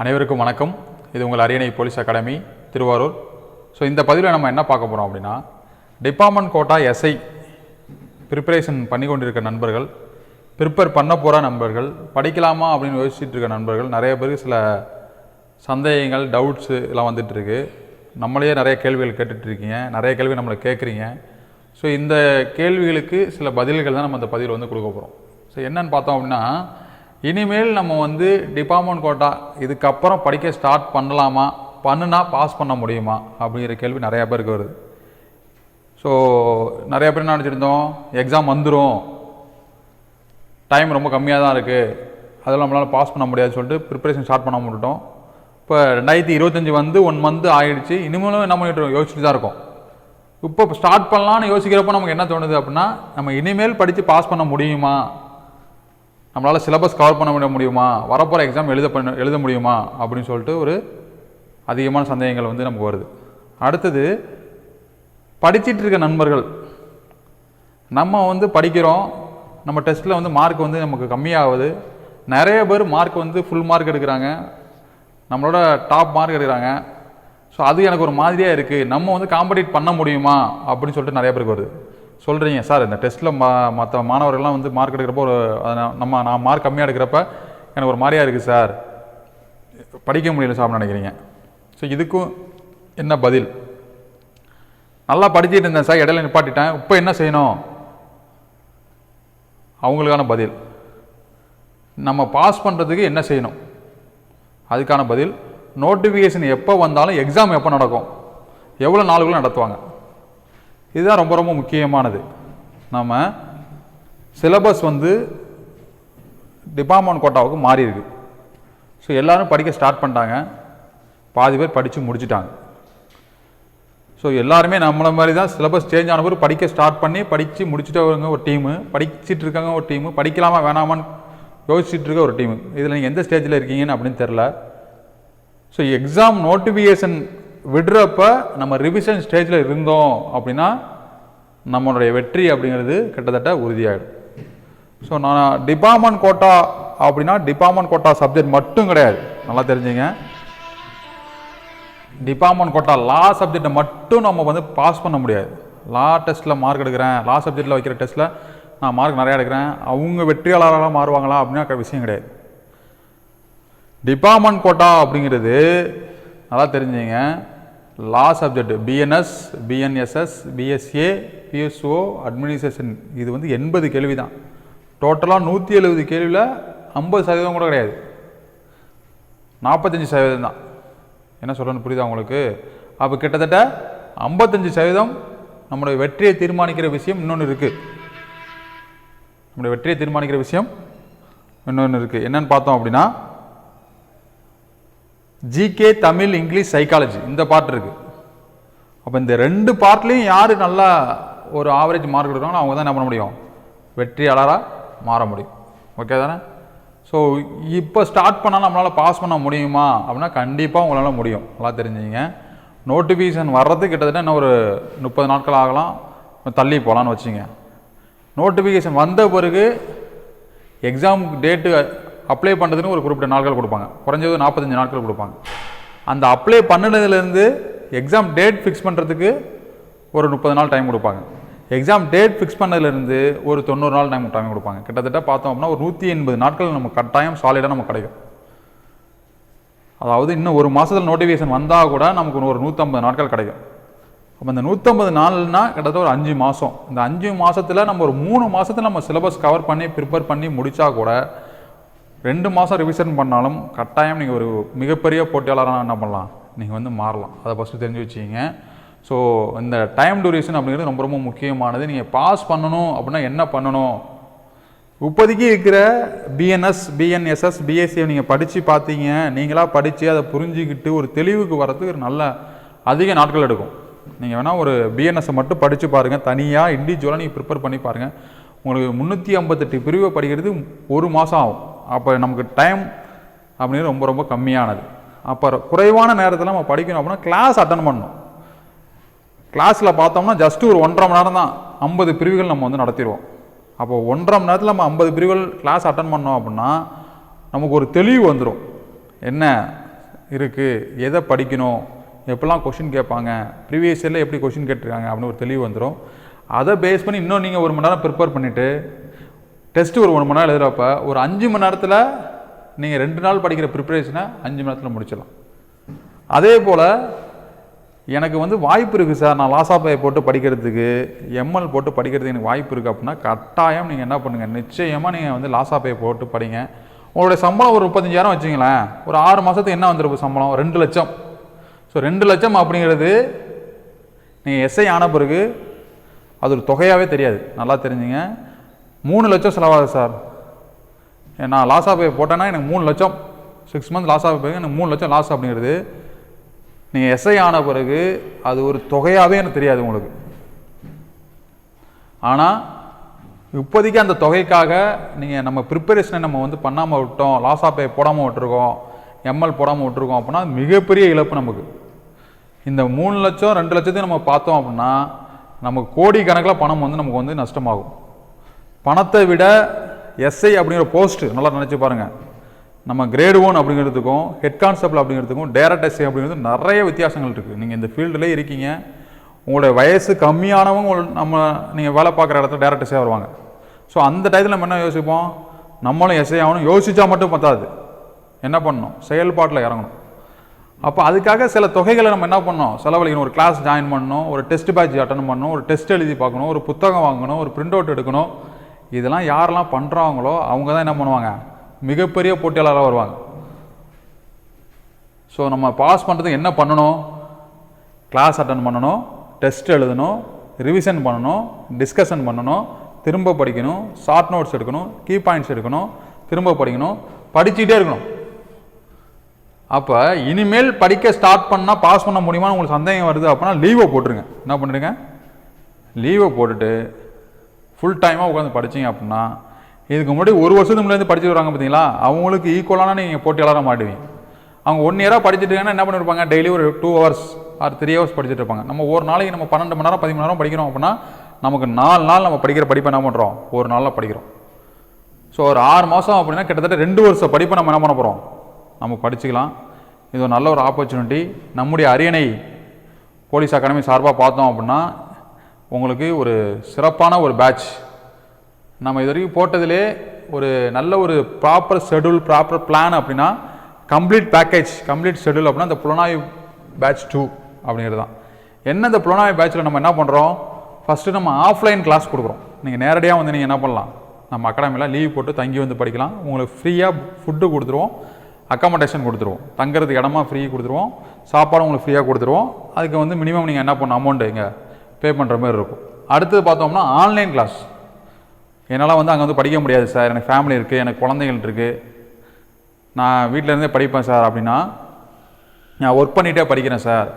அனைவருக்கும் வணக்கம். இது உங்கள் அரியணை போலீஸ் அகாடமி திருவாரூர். ஸோ இந்த பதிவில் நம்ம என்ன பார்க்க போகிறோம் அப்படின்னா டிபார்ட்மெண்ட் கோட்டா எஸ்ஐ ப்ரிப்பரேஷன் பண்ணி கொண்டிருக்க நண்பர்கள் ப்ரிப்பேர் பண்ண போகிற நண்பர்கள் படிக்கலாமா அப்படின்னு யோசிச்சுட்டு இருக்க நண்பர்கள் நிறைய பேருக்கு சில சந்தேகங்கள் டவுட்ஸு எல்லாம் வந்துட்டுருக்கு நம்மளையே நிறைய கேள்விகள் கேட்டுட்ருக்கீங்க நிறைய கேள்வி நம்மளை கேட்குறீங்க. ஸோ இந்த கேள்விகளுக்கு சில பதில்கள் தான் நம்ம அந்த பதிவில் வந்து கொடுக்க போகிறோம் ஸோ என்னன்னு பார்த்தோம் அப்படின்னா இனிமேல் நம்ம வந்து டிபார்ட்மெண்ட் கோட்டா இதுக்கப்புறம் படிக்க ஸ்டார்ட் பண்ணலாமா? பண்ணுனா பாஸ் பண்ண முடியுமா? அப்படிங்கிற கேள்வி நிறையா பேருக்கு வருது. ஸோ நிறைய பேர் என்ன நினச்சிருந்தோம் எக்ஸாம் வந்துடும் டைம் ரொம்ப கம்மியாக தான் இருக்குது அதெல்லாம் நம்மளால் பாஸ் பண்ண முடியாதுன்னு சொல்லிட்டு ப்ரிப்பரேஷன் ஸ்டார்ட் பண்ண முடிட்டோம் இப்போ ரெண்டாயிரத்தி இருபத்தஞ்சி வந்து ஒன் மந்த் ஆகிடுச்சு இனிமேலும் என்ன பண்ணிட்டு யோசிச்சுட்டு தான் இருக்கோம். இப்போ ஸ்டார்ட் பண்ணலான்னு யோசிக்கிறப்போ நமக்கு என்ன தோணுது அப்படின்னா நம்ம இனிமேல் படித்து பாஸ் பண்ண முடியுமா? நம்மளால் சிலபஸ் கவர் பண்ண விட முடியுமா? வரப்போகிற எக்ஸாம் எழுத பண்ண எழுத முடியுமா? அப்படின்னு சொல்லிட்டு ஒரு அதிகமான சந்தேகங்கள் வந்து நமக்கு வருது. அடுத்தது படிச்சிட்டு இருக்க நண்பர்கள். நம்ம வந்து படிக்கிறோம். நம்ம டெஸ்ட்டில் வந்து மார்க் வந்து நமக்கு கம்மியாகுது. நிறைய பேர் மார்க் வந்து ஃபுல் மார்க் எடுக்கிறாங்க. நம்மளோட டாப் மார்க் எடுக்கிறாங்க. ஸோ அது எனக்கு ஒரு மாதிரியாக இருக்குது நம்ம வந்து காம்படிட் பண்ண முடியுமா? அப்படின்னு சொல்லிட்டு நிறைய பேருக்கு வருது. சொல்கிறீங்க சார் இந்த டெஸ்ட்டில் மா மற்ற மாணவர்கள்லாம் வந்து மார்க் எடுக்கிறப்போ ஒரு நான் நம்ம நான் மார்க் கம்மியாக எடுக்கிறப்ப எனக்கு ஒரு மாதிரியாக இருக்குது சார். படிக்க முடியல சார் அப்படின்னு நினைக்கிறீங்க. ஸோ இதுக்கும் என்ன பதில்? நல்லா படிச்சிட்டு இருந்தேன் சார் இடையில நிப்பாட்டிட்டேன். இப்போ என்ன செய்யணும்? அவங்களுக்கான பதில். நம்ம பாஸ் பண்ணுறதுக்கு என்ன செய்யணும்? அதுக்கான பதில் நோட்டிஃபிகேஷன் எப்போ வந்தாலும் எக்ஸாம் எப்போ நடக்கும்? எவ்வளோ நாளுக்குள்ள நடத்துவாங்க? இதுதான் ரொம்ப ரொம்ப முக்கியமானது. நம்ம சிலபஸ் வந்து டிபார்ட்மெண்ட் கோட்டாவுக்கு மாறி இருக்கு ஸோ எல்லாரும் படிக்க ஸ்டார்ட் பண்ணிட்டாங்க. பாதி பேர் படித்து முடிச்சுட்டாங்க. ஸோ எல்லாருமே நம்மளை மாதிரி தான் சிலபஸ் சேஞ்ச் ஆன பிறகு படிக்க ஸ்டார்ட் பண்ணி படித்து முடிச்சுட்டவங்க ஒரு டீமு படிச்சுட்டு இருக்காங்க ஒரு டீமு படிக்கலாமா வேணாமான்னு யோசிச்சுட்டு இருக்க ஒரு டீமு இதில் நீங்கள் எந்த ஸ்டேஜில் இருக்கீங்கன்னு அப்படின்னு தெரில ஸோ எக்ஸாம் நோட்டிஃபிகேஷன் விடுறப்ப நம்ம ரிவிஷன் ஸ்டேஜில் இருந்தோம் அப்படின்னா நம்மளுடைய வெற்றி அப்படிங்கிறது கிட்டத்தட்ட உறுதியாகிடும் ஸோ நான் டிபார்ட்மெண்ட் கோட்டா அப்படின்னா டிபார்ட்மெண்ட் கோட்டா சப்ஜெக்ட் மட்டும் கிடையாது. நல்லா தெரிஞ்சுங்க. டிபார்ட்மெண்ட் கோட்டா லா சப்ஜெக்டை மட்டும் நம்ம வந்து பாஸ் பண்ண முடியாது. லா டெஸ்ட்டில் மார்க் எடுக்கிறேன். லா சப்ஜெக்டில் வைக்கிற டெஸ்ட்டில் நான் மார்க் நிறையா எடுக்கிறேன். அவங்க வெற்றியாளராக மாறுவாங்களா அப்படின்னா விஷயம் கிடையாது. டிபார்ட்மெண்ட் கோட்டா அப்படிங்கிறது நல்லா தெரிஞ்சுங்க. Law subject BNS BNSS BSA BSO administration இது வந்து எண்பது கேள்வி தான் டோட்டலாக நூற்றி எழுபது கேள்வியில் ஐம்பது சதவீதம் கூட கிடையாது. நாற்பத்தஞ்சு சதவீதம் தான். என்ன சொல்கிறேன்னு புரியுதா உங்களுக்கு? அப்போ கிட்டத்தட்ட ஐம்பத்தஞ்சு சதவீதம் நம்முடைய வெற்றியை தீர்மானிக்கிற விஷயம் இன்னொன்று இருக்குது நம்முடைய வெற்றியை தீர்மானிக்கிற விஷயம் இன்னொன்று இருக்குது என்னென்னு பார்த்தோம் அப்படின்னா ஜிகே தமிழ் இங்கிலீஷ் சைக்காலஜி இந்த பார்ட் இருக்குது அப்போ இந்த ரெண்டு பார்ட்லேயும் யார் நல்லா ஒரு ஆவரேஜ் மார்க் எடுக்கிறாங்களோ அவங்க தான் என்ன பண்ண முடியும்? வெற்றியாளராக மாற முடியும். ஓகே தானே? ஸோ இப்போ ஸ்டார்ட் பண்ணால் நம்மளால் பாஸ் பண்ண முடியுமா? அப்படின்னா கண்டிப்பாக உங்களால் முடியும். நல்லா தெரிஞ்சுங்க. நோட்டிஃபிகேஷன் வர்றது கிட்டத்தட்ட இன்னும் ஒரு முப்பது நாட்கள் ஆகலாம். தள்ளி போகலான்னு வச்சுங்க. நோட்டிஃபிகேஷன் வந்த பிறகு எக்ஸாம் டேட்டு அப்ளை பண்ணுறதுன்னு ஒரு குறிப்பிட்ட நாட்கள் கொடுப்பாங்க. குறைஞ்சது நாற்பத்தஞ்சு நாட்கள் கொடுப்பாங்க. அந்த அப்ளை பண்ணினதுலேருந்து எக்ஸாம் டேட் ஃபிக்ஸ் பண்ணுறதுக்கு ஒரு முப்பது நாள் டைம் கொடுப்பாங்க. எக்ஸாம் டேட் ஃபிக்ஸ் பண்ணதுலேருந்து ஒரு தொண்ணூறு நாள் டைம் டைம் கொடுப்பாங்க. கிட்டத்தட்ட பார்த்தோம் அப்படின்னா ஒரு நூற்றி எண்பது நாட்கள் நம்ம கட்டாயம் சாலிடாக நமக்கு கிடைக்கும். அதாவது இன்னும் ஒரு மாதத்தில் நோட்டிஃபிகேஷன் வந்தால் கூட நமக்கு ஒரு நூற்றம்பது நாட்கள் கிடைக்கும். அப்போ இந்த நூற்றம்பது நாள்னா கிட்டத்தட்ட ஒரு அஞ்சு மாதம் இந்த அஞ்சு மாதத்தில் நம்ம ஒரு மூணு மாதத்தில் நம்ம சிலபஸ் கவர் பண்ணி ப்ரிப்பேர் பண்ணி முடித்தா கூட ரெண்டு மாதம் ரிவிஷன் பண்ணாலும் கட்டாயம் நீங்கள் ஒரு மிகப்பெரிய போட்டியாளராக என்ன பண்ணலாம்? நீங்கள் வந்து மாறலாம். அதை ஃபஸ்ட்டு தெரிஞ்சு வச்சுக்கிங்க. ஸோ இந்த டைம் டூரேஷன் அப்படிங்கிறது ரொம்ப ரொம்ப முக்கியமானது. நீங்கள் பாஸ் பண்ணணும் அப்படின்னா என்ன பண்ணணும்? இப்போதைக்கு இருக்கிற பிஎன்எஸ் பிஎன்எஸ்எஸ் பிஎஸ்சியை நீங்கள் படித்து பார்த்தீங்க. நீங்களாக படித்து அதை புரிஞ்சுக்கிட்டு ஒரு தெளிவுக்கு வர்றதுக்கு ஒரு நல்ல அதிக நாட்கள் எடுக்கும். நீங்கள் வேணால் ஒரு பிஎன்எஸ்ஸை மட்டும் படித்து பாருங்கள் தனியாக இண்டிவிஜுவலாக நீங்கள் ப்ரிப்பேர் பண்ணி பாருங்கள் உங்களுக்கு முந்நூற்றி ஐம்பத்தெட்டு பிரிவை படிக்கிறது ஒரு மாதம் ஆகும். அப்போ நமக்கு டைம் அப்படிங்கிறது ரொம்ப ரொம்ப கம்மியானது. அப்போ குறைவான நேரத்தில் நம்ம படிக்கணும் அப்படின்னா கிளாஸ் அட்டன் பண்ணணும். கிளாஸில் பார்த்தோம்னா ஜஸ்ட்டு ஒரு ஒன்றரை மணி நேரம் தான் ஐம்பது பிரிவுகள் நம்ம வந்து நடத்திடுவோம். அப்போ ஒன்றரை மணி நேரத்தில் நம்ம ஐம்பது பிரிவுகள் கிளாஸ் அட்டன் பண்ணோம் அப்படின்னா நமக்கு ஒரு தெளிவு வந்துடும் என்ன இருக்குது எதை படிக்கணும்? எப்படிலாம் கொஷின் கேட்பாங்க? ப்ரீவியஸ் இயரில் எப்படி கொஷின் கேட்டிருக்காங்க? அப்படின்னு ஒரு தெளிவு வந்துடும் அதை பேஸ் பண்ணி இன்னும் நீங்கள் ஒரு மணி நேரம் ப்ரிப்பேர் பண்ணிவிட்டு டெஸ்ட்டு ஒரு ஒன்று மணி நேரம் எழுதுகிறப்ப ஒரு அஞ்சு மணி நேரத்தில் நீங்கள் ரெண்டு நாள் படிக்கிற ப்ரிப்பரேஷனை அஞ்சு மணி நேரத்தில் முடிச்சிடலாம். அதே போல் எனக்கு வந்து வாய்ப்பு இருக்குது சார். நான் லாசாப்பையை போட்டு படிக்கிறதுக்கு எம்எல் போட்டு படிக்கிறதுக்கு எனக்கு வாய்ப்பு இருக்குது அப்படின்னா கட்டாயம் நீங்கள் என்ன பண்ணுங்கள் நிச்சயமாக நீங்கள் வந்து லாசாப்பையை போட்டு படிங்க. உங்களுடைய சம்பளம் ஒரு முப்பத்தஞ்சாயிரம் வச்சுங்களேன். ஒரு ஆறு மாதத்துக்கு என்ன வந்துருப்பு சம்பளம்? ரெண்டு லட்சம். ஸோ ரெண்டு லட்சம் அப்படிங்கிறது நீங்கள் எஸ்ஐ ஆன பிறகு அது ஒரு தொகையாகவே தெரியாது. நல்லா தெரிஞ்சுங்க. மூணு லட்சம் செலவாகுது சார். நான் லாஸாக போய் போட்டேன்னா எனக்கு மூணு லட்சம். சிக்ஸ் மந்த் லாஸ் ஆஃப் போய் எனக்கு மூணு லட்சம் லாஸ் அப்படிங்கிறது. நீங்கள் எஸ்ஐ ஆன பிறகு அது ஒரு தொகையாகவே எனக்கு தெரியாது உங்களுக்கு. ஆனால் இப்போதைக்கு அந்த தொகைக்காக நீங்கள் நம்ம ப்ரிப்பரேஷனை நம்ம வந்து பண்ணாமல் விட்டோம் லாஸ் ஆஃப் பே போடாமல் விட்டுருக்கோம் எம்எல் போடாமல் விட்டுருக்கோம் அப்படின்னா மிகப்பெரிய இழப்பு நமக்கு. இந்த மூணு லட்சம் ரெண்டு லட்சத்தையும் நம்ம பார்த்தோம் அப்படின்னா நமக்கு கோடி கணக்கில் பணம் வந்து நமக்கு வந்து நஷ்டமாகும். பணத்தை விட எஸ்ஐ அப்படிங்கிற போஸ்ட் நல்லா நினச்சி பாருங்கள் நம்ம கிரேடு ஒன் அப்படிங்கிறதுக்கும் ஹெட் கான்ஸ்டபிள் அப்படிங்கிறதுக்கும் டேரக்ட் எஸ்ஐ அப்படிங்கிறது நிறைய வித்தியாசங்கள் இருக்குது நீங்கள் இந்த ஃபீல்டில் இருக்கீங்க. உங்களுடைய வயசு கம்மியானவங்க நம்ம நீங்கள் வேலை பார்க்குற இடத்துல டேரக்ட் எஸ்ஐ வருவாங்க. ஸோ அந்த டயத்தில் நம்ம என்ன யோசிப்போம்? நம்மளும் எஸ்ஐ ஆகணும். யோசித்தா மட்டும் பத்தாது. என்ன பண்ணணும்? செயல்பாட்டில் இறங்கணும். அப்போ அதுக்காக சில தொகைகளை நம்ம என்ன பண்ணோம் செலவழிக்கணும். ஒரு கிளாஸ் ஜாயின் பண்ணணும். ஒரு டெஸ்ட் பேட்ச் அட்டன் பண்ணணும். ஒரு டெஸ்ட் எழுதி பார்க்கணும். ஒரு புத்தகம் வாங்கணும். ஒரு பிரிண்ட் அவுட் எடுக்கணும். இதெல்லாம் யாரெல்லாம் பண்ணுறாங்களோ அவங்க தான் என்ன பண்ணுவாங்க? மிகப்பெரிய போட்டியாளராக வருவாங்க. ஸோ நம்ம பாஸ் பண்ணுறதுக்கு என்ன பண்ணணும்? கிளாஸ் அட்டன் பண்ணணும் டெஸ்ட் எழுதணும் ரிவிஷன் பண்ணணும் டிஸ்கஷன் பண்ணணும் திரும்ப படிக்கணும் ஷார்ட் நோட்ஸ் எடுக்கணும் கீ பாயிண்ட்ஸ் எடுக்கணும் திரும்ப படிக்கணும் படிச்சுட்டே இருக்கணும். அப்போ இனிமேல் படிக்க ஸ்டார்ட் பண்ணால் பாஸ் பண்ண முடியுமான்னு உங்களுக்கு சந்தேகம் வருது அப்படின்னா லீவை போட்டுருங்க. என்ன பண்ணுறீங்க லீவை போட்டுட்டு ஃபுல் டைமாக உட்காந்து படிச்சீங்க அப்படின்னா இதுக்கு முன்னாடி ஒரு வருஷத்துக்கு முன்னாடி படிச்சுட்டு வராங்க பார்த்தீங்களா? அவங்களுக்கு ஈக்குவலான நீங்கள் போட்டியாளராக மாட்டுவீங்க அவங்க ஒன் இயராக படிச்சுட்டு என்ன பண்ணிருப்பாங்க? டெய்லி ஒரு two hours or three hours படிச்சுட்டு இருப்பாங்க. நம்ம ஒரு நாளைக்கு நம்ம பன்னெண்டு மணி நேரம் பதிமூணு நேரம் படிக்கிறோம் அப்படின்னா நமக்கு நாலு நாள் நம்ம படிக்கிற படிப்பை என்ன பண்ணுறோம் ஒரு நாளில் படிக்கிறோம். ஸோ ஒரு ஆறு மாதம் அப்படின்னா கிட்டத்தட்ட ரெண்டு வருஷம் படிப்பை நம்ம என்ன பண்ண போகிறோம் நம்ம படிச்சுக்கலாம். இது ஒரு நல்ல ஒரு ஆப்பர்ச்சுனிட்டி நம்முடைய அரியணை போலீஸ் அகாடமி சார்பாக பார்த்தோம் அப்படின்னா உங்களுக்கு ஒரு சிறப்பான ஒரு பேட்ச் நம்ம இது வரைக்கும் போட்டதிலே ஒரு நல்ல ஒரு ப்ராப்பர் ஷெடியூல் ப்ராப்பர் பிளான் அப்படின்னா கம்ப்ளீட் பேக்கேஜ் கம்ப்ளீட் ஷெடியூல் அப்படின்னா இந்த புலனாய்வு பேட்ச் டூ அப்படிங்கிறது தான். என்ன இந்த புலனாய்வு பேட்சில் நம்ம என்ன பண்ணுறோம் ஃபஸ்ட்டு நம்ம ஆஃப்லைன் கிளாஸ் கொடுக்குறோம். நீங்கள் நேரடியாக வந்து நீங்கள் என்ன பண்ணலாம்? நம்ம அகாடமியில் லீவ் போட்டு தங்கி வந்து படிக்கலாம். உங்களுக்கு ஃப்ரீயாக ஃபுட்டு கொடுத்துருவோம். அக்காமடேஷன் கொடுத்துருவோம். தங்குறதுக்கு இடமா ஃப்ரீ கொடுத்துருவோம். சாப்பாடு உங்களுக்கு ஃப்ரீயாக கொடுத்துருவோம். அதுக்கு வந்து மினிமம் நீங்கள் என்ன பண்ணணும்? அமௌண்ட்டு இங்கே பே பண்ணுற மாதிரி இருக்கும். அடுத்தது பார்த்தோம்னா ஆன்லைன் கிளாஸ் என்னால் வந்து அங்கே வந்து படிக்க முடியாது சார் எனக்கு ஃபேமிலி இருக்குது எனக்கு குழந்தைகள் இருக்குது நான் வீட்டிலேருந்தே படிப்பேன் சார் அப்படின்னா நான் ஒர்க் பண்ணிகிட்டே படிக்கிறேன் சார்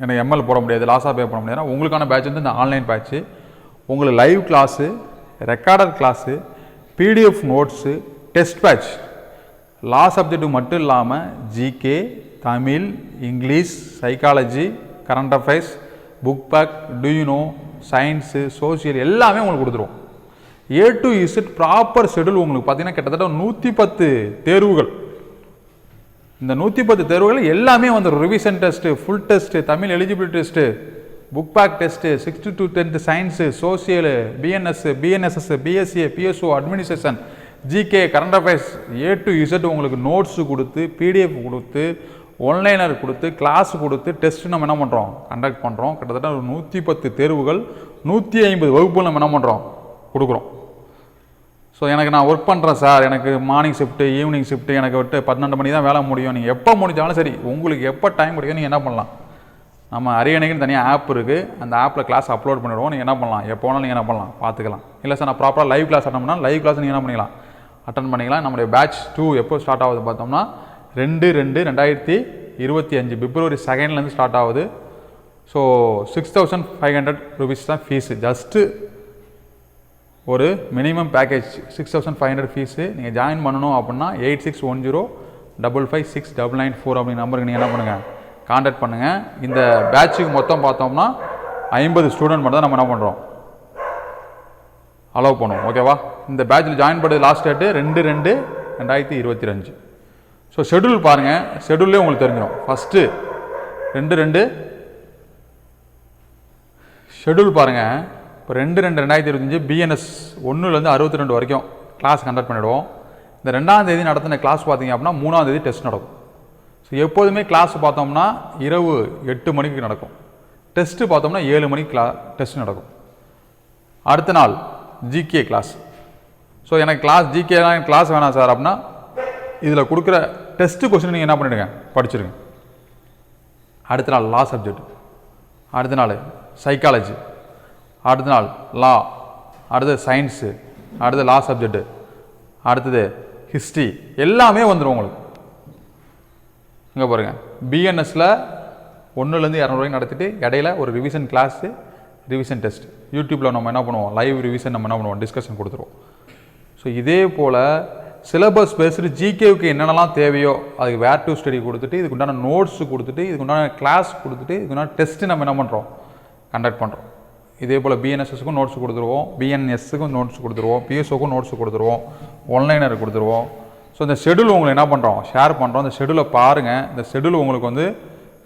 எனக்கு எம்எல் போட முடியாது லாஸாக பே பண்ண முடியாதுன்னா உங்களுக்கான பேட்ச் வந்து இந்த ஆன்லைன் பேட்ச்சு உங்களுக்கு live class recorded class PDF notes test batch லா சப்ஜெக்ட் மட்டும் இல்லாமல் GK Tamil English psychology current affairs book back டியூனோ science social எல்லாமே உங்களுக்கு கொடுத்துருவோம் A to Z proper schedule உங்களுக்கு பார்த்தீங்கன்னா கிட்டத்தட்ட நூற்றி பத்து தேர்வுகள். இந்த நூற்றி பத்து தேர்வுகள் எல்லாமே வந்து revision test full test Tamil eligible test book back test sixth to tenth science social BNS BNSS BSC BSO administration GK current affairs A to Z உங்களுக்கு நோட்ஸு கொடுத்து பிடிஎஃப் கொடுத்து ஒன்லைனர் கொடுத்து கிளாஸ் கொடுத்து டெஸ்ட் நம்ம என்ன பண்ணுறோம் conduct பண்ணுறோம் கிட்டத்தட்ட ஒரு நூற்றி பத்து தேர்வுகள் நூற்றி ஐம்பது வகுப்புகள் நம்ம என்ன பண்ணுறோம் கொடுக்குறோம். ஸோ எனக்கு நான் ஒர்க் பண்ணுறேன் சார் எனக்கு மார்னிங் ஷிஃப்ட்டு ஈவினிங் ஷிஃப்ட்டு எனக்கு விட்டு பன்னெண்டு மணி தான் வேலை முடியும். நீங்கள் எப்போ முடிஞ்சாலும் சரி உங்களுக்கு எப்போ டைம் கிடைக்கும் நீங்கள் என்ன பண்ணலாம்? நம்ம அரியணைக்குன்னு தனியாக ஆப் இருக்குது அந்த ஆப்பில் கிளாஸ் அப்லோட் பண்ணிவிடுவோம் நீங்கள் என்ன பண்ணலாம்? எப்போ வேணாலும் நீங்கள் என்ன பண்ணலாம்? பார்த்துக்கலாம். இல்லை சார் நான் ப்ராப்பராக லைவ் கிளாஸ் அட்டன் பண்ணால் லைவ் கிளாஸ் நீங்கள் என்ன பண்ணிக்கலாம்? அட்டன் பண்ணிக்கலாம். நம்முடைய பேட்ச் டூ எப்போ ஸ்டார்ட் ஆகுது பார்த்தோம்னா ரெண்டு ரெண்டு ரெண்டாயிரத்தி இருபத்தி அஞ்சு பிப்ரவரி செகண்ட்லேருந்து ஸ்டார்ட் ஆகுது. So six thousand five hundred rupees தான் ஃபீஸு ஜஸ்ட்டு ஒரு minimum package six thousand five hundred fees நீங்கள் ஜாயின் பண்ணணும் அப்படின்னா eight six one zero double five six double nine four அப்படிங்கிற நம்பருக்கு நீங்கள் என்ன பண்ணுங்கள் காண்டாக்ட் பண்ணுங்கள் இந்த பேட்சுக்கு மொத்தம் பார்த்தோம்னா ஐம்பது ஸ்டூடெண்ட் மட்டும் தான் நம்ம என்ன பண்ணுறோம் அலோவ் பண்ணுவோம். ஓகேவா இந்த பேட்சில் ஜாயின் பண்ணுறது லாஸ்ட் டேட்டு ரெண்டு ரெண்டு ரெண்டாயிரத்தி இருபத்தி அஞ்சு. ஸோ ஷெடியூல் பாருங்கள் ஷெடியூல்லே உங்களுக்கு தெரிஞ்சிடும் ஃபஸ்ட்டு ரெண்டு ரெண்டு. ஷெட்யூல் பாருங்கள் இப்போ ரெண்டு ரெண்டு ரெண்டாயிரத்தி இருபத்தஞ்சி பிஎன்எஸ் ஒன்றுலேருந்து அறுபத்தி ரெண்டு வரைக்கும் கிளாஸ் கண்டக்ட் பண்ணிவிடுவோம் இந்த ரெண்டாம் தேதி நடத்தின கிளாஸ் பார்த்தீங்க அப்படின்னா மூணாம் தேதி டெஸ்ட் நடக்கும். ஸோ எப்போதுமே கிளாஸ் பார்த்தோம்னா இரவு எட்டு மணிக்கு நடக்கும். டெஸ்ட்டு பார்த்தோம்னா ஏழு மணிக்கு கிளா டெஸ்ட் நடக்கும். அடுத்த நாள் ஜிகே கிளாஸ் ஸோ எனக்கு கிளாஸ் ஜிகேலாம் கிளாஸ் வேணாம் சார் அப்படின்னா இதில் கொடுக்குற டெஸ்ட்டு கொஸ்டின் நீங்கள் என்ன பண்ணிடுங்க? படிச்சிருங்க. அடுத்த நாள் லா சப்ஜெக்ட் அடுத்த நாள் சைக்காலஜி அடுத்த நாள் லா அடுத்தது சயின்ஸு அடுத்தது லா சப்ஜெக்ட்டு அடுத்தது ஹிஸ்ட்ரி எல்லாமே வந்துடும் உங்களுக்கு. இங்கே பாருங்கள் பிஎன்எஸில் ஒன்றுலேருந்து இரநூறுவாய்க்கு நடத்திட்டு இடையில ஒரு ரிவிஷன் கிளாஸு ரிவிஷன் டெஸ்ட் யூடியூப்பில் நம்ம என்ன பண்ணுவோம்? லைவ் ரிவிஷன் நம்ம என்ன பண்ணுவோம்? டிஸ்கஷன் கொடுத்துருவோம். ஸோ இதே போல் சிலபஸ் பேஸ்டு ஜிகேவுக்கு என்னென்னலாம் தேவையோ அதுக்கு வேர் டு ஸ்டடி கொடுத்துட்டு இதுக்கு உண்டான நோட்ஸ் கொடுத்துட்டு இதுக்கு உண்டான கிளாஸ் கொடுத்துட்டு இதுக்கு உண்டான டெஸ்ட்டு நம்ம என்ன பண்ணுறோம் கண்டக்ட் பண்ணுறோம் இதே போல் பிஎன்எஸ்எஸ்க்கும் நோட்ஸ் கொடுத்துருவோம். பிஎன்எஸ்ஸுக்கும் நோட்ஸ் கொடுத்துருவோம். பிஎஸ்ஓக்கும் நோட்ஸ் கொடுத்துருவோம். ஒன்லைனர் கொடுத்துருவோம். ஸோ இந்த ஷெடியூல் உங்களுக்கு என்ன பண்ணுறோம் ஷேர் பண்ணுறோம் இந்த ஷெடியூலை பாருங்கள் இந்த ஷெடியூல் உங்களுக்கு வந்து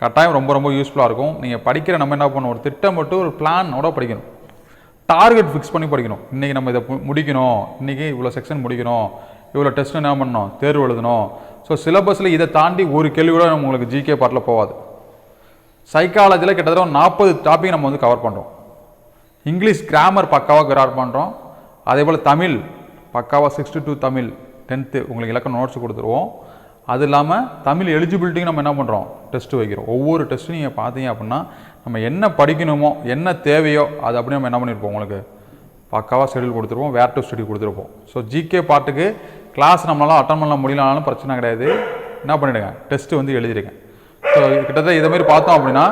கட்டாயம் ரொம்ப ரொம்ப யூஸ்ஃபுல்லாக இருக்கும். நீங்கள் படிக்கிற நம்ம என்ன பண்ணணும் ஒரு திட்டம் மட்டும் ஒரு பிளானோட படிக்கணும். டார்கெட் ஃபிக்ஸ் பண்ணி படிக்கணும். இன்றைக்கி நம்ம இதை முடிக்கணும். இன்றைக்கி இவ்வளோ செக்ஷன் முடிக்கணும். இவ்வளோ டெஸ்ட்டு என்ன பண்ணணும்? தேர்வு எழுதணும். ஸோ சிலபஸில் இதை தாண்டி ஒரு கேள்வி கூட நம்ம உங்களுக்கு ஜிகே பார்ட்டில் போகாது. சைக்காலஜியில் கிட்டத்தட்ட ஒரு நாற்பது டாபிக் நம்ம வந்து கவர் பண்ணுறோம் இங்கிலீஷ் கிராமர் பக்காவாக கவர் பண்ணுறோம் அதே போல் தமிழ் பக்காவாக சிக்ஸ்டி டூ தமிழ் டென்த்து உங்களுக்கு இலக்கண நோட்ஸ் கொடுத்துருவோம். அது இல்லாமல் தமிழ் எலிஜிபிலிட்டிக்கு நம்ம என்ன பண்ணுறோம் டெஸ்ட்டு வைக்கிறோம். ஒவ்வொரு டெஸ்ட்டும் நீங்கள் பார்த்தீங்க அப்படின்னா நம்ம என்ன படிக்கணுமோ என்ன தேவையோ அது அப்படியே நம்ம என்ன பண்ணியிருப்போம் உங்களுக்கு? பக்காவாக ஷெடியூல் கொடுத்துருப்போம் வேர் டு ஸ்டடி கொடுத்துருப்போம். ஸோ ஜிகே பாட்டுக்கு கிளாஸ் நம்மளால் அட்டன் பண்ண முடியலனாலும் பிரச்சனை கிடையாது. என்ன பண்ணிடுங்க? டெஸ்ட் வந்து எழுதிடுங்க. ஸோ கிட்டத்தட்ட இதை மாதிரி பார்த்தோம் அப்படின்னா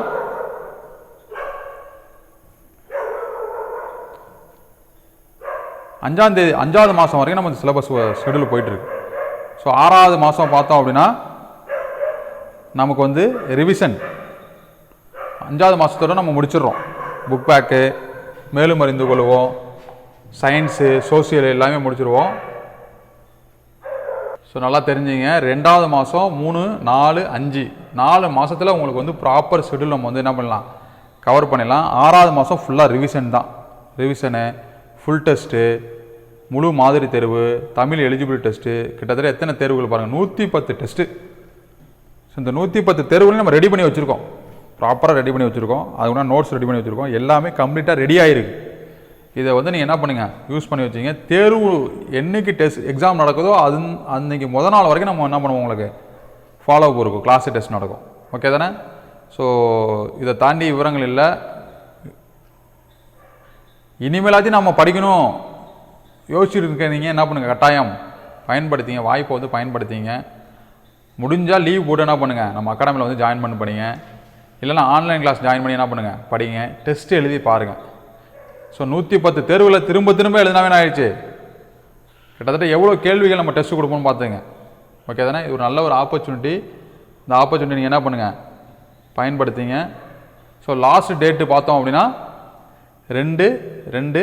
அஞ்சாந்தேதி அஞ்சாவது மாதம் வரைக்கும் நம்ம சிலபஸ் ஷெடியூல் போயிட்டுருக்கு ஸோ ஆறாவது மாதம் பார்த்தோம் அப்படின்னா நமக்கு வந்து ரிவிஷன் அஞ்சாவது மாதத்தோட நம்ம முடிச்சிடுறோம். புக் பேக்கு மேலும் அறிந்து கொள்வோம். சயின்ஸு சோசியல் எல்லாமே முடிச்சிருவோம். ஸோ நல்லா தெரிஞ்சுங்க. ரெண்டாவது மாதம் மூணு நாலு அஞ்சு. நாலு மாதத்தில் உங்களுக்கு வந்து ப்ராப்பர் ஷெடியூல் நம்ம வந்து என்ன பண்ணலாம்? கவர் பண்ணிடலாம். ஆறாவது மாதம் ஃபுல்லாக ரிவிஷன் தான். ரிவிஷனு ஃபுல் டெஸ்ட்டு முழு மாதிரி தேர்வு தமிழ் எலிஜிபிள் டெஸ்ட்டு கிட்டத்தட்ட எத்தனை தேர்வுகள் பாருங்கள் நூற்றி பத்து டெஸ்ட்டு ஸோ இந்த நூற்றி பத்து தேர்வுகளையும் நம்ம ரெடி பண்ணி வச்சுருக்கோம். ப்ராப்பராக ரெடி பண்ணி வச்சுருக்கோம். அதுக்குன்னா நோட்ஸ் ரெடி பண்ணி வச்சுருக்கோம். எல்லாமே கம்ப்ளீட்டாக ரெடி ஆகிருக்கு இதை வந்து நீங்கள் என்ன பண்ணுங்கள் யூஸ் பண்ணி வச்சிங்க. தேர்வு என்னைக்கு டெஸ்ட் எக்ஸாம் நடக்குதோ அது அன்றைக்கி முதல் நாள் வரைக்கும் நம்ம என்ன பண்ணுவோம் உங்களுக்கு? ஃபாலோ அப் இருக்கும். கிளாஸ் டெஸ்ட் நடக்கும். ஓகே தானே? ஸோ இதை தாண்டி விவரங்கள் இல்லை. இனிமேலாச்சும் நம்ம படிக்கணும். யோசிச்சுட்டு நீங்கள் என்ன பண்ணுங்கள் கட்டாயம். பயன்படுத்திங்க. வாய்ப்பை வந்து பயன்படுத்திங்க. முடிஞ்சால் லீவ் போட்டு என்ன பண்ணுங்கள் நம்ம அகாடமியில் வந்து ஜாயின் பண்ணி படிங்க. இல்லைன்னா ஆன்லைன் கிளாஸ் ஜாயின் பண்ணி என்ன பண்ணுங்கள் படிங்க. டெஸ்ட் எழுதி பாருங்கள் ஸோ நூற்றி பத்து தேர்வுகளை திரும்ப திரும்ப எழுதினாவே ஆயிடுச்சு? கிட்டத்தட்ட எவ்வளோ கேள்விகள் நம்ம டெஸ்ட் கொடுப்போம்னு பார்த்துங்க. ஓகே தானே? இது ஒரு நல்ல ஒரு ஆப்பர்ச்சுனிட்டி இந்த ஆப்பர்ச்சுனிட்டி நீங்கள் என்ன பண்ணுங்கள் பயன்படுத்திங்க. ஸோ லாஸ்ட் டேட்டு பார்த்தோம் அப்படின்னா ரெண்டு ரெண்டு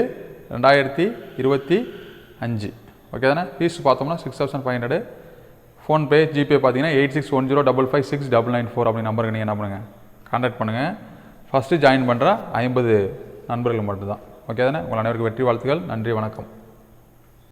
ரெண்டாயிரத்தி இருபத்தி அஞ்சு. ஓகே தானே? ஃபீஸ் பார்த்தோம்னா six thousand five hundred PhonePe GPay பார்த்தீங்கன்னா eight six one zero double five six double nine four அப்படி நம்பருக்கு நீங்கள் என்ன பண்ணுங்கள் கான்டாக்ட் பண்ணுங்கள் ஃபஸ்ட்டு ஜாயின் பண்ணுற ஐம்பது நண்பர்கள் மட்டும்தான். ஓகே தானே? உங்கள் அனைவருக்கும் வெற்றி வாழ்த்துக்கள். நன்றி வணக்கம்.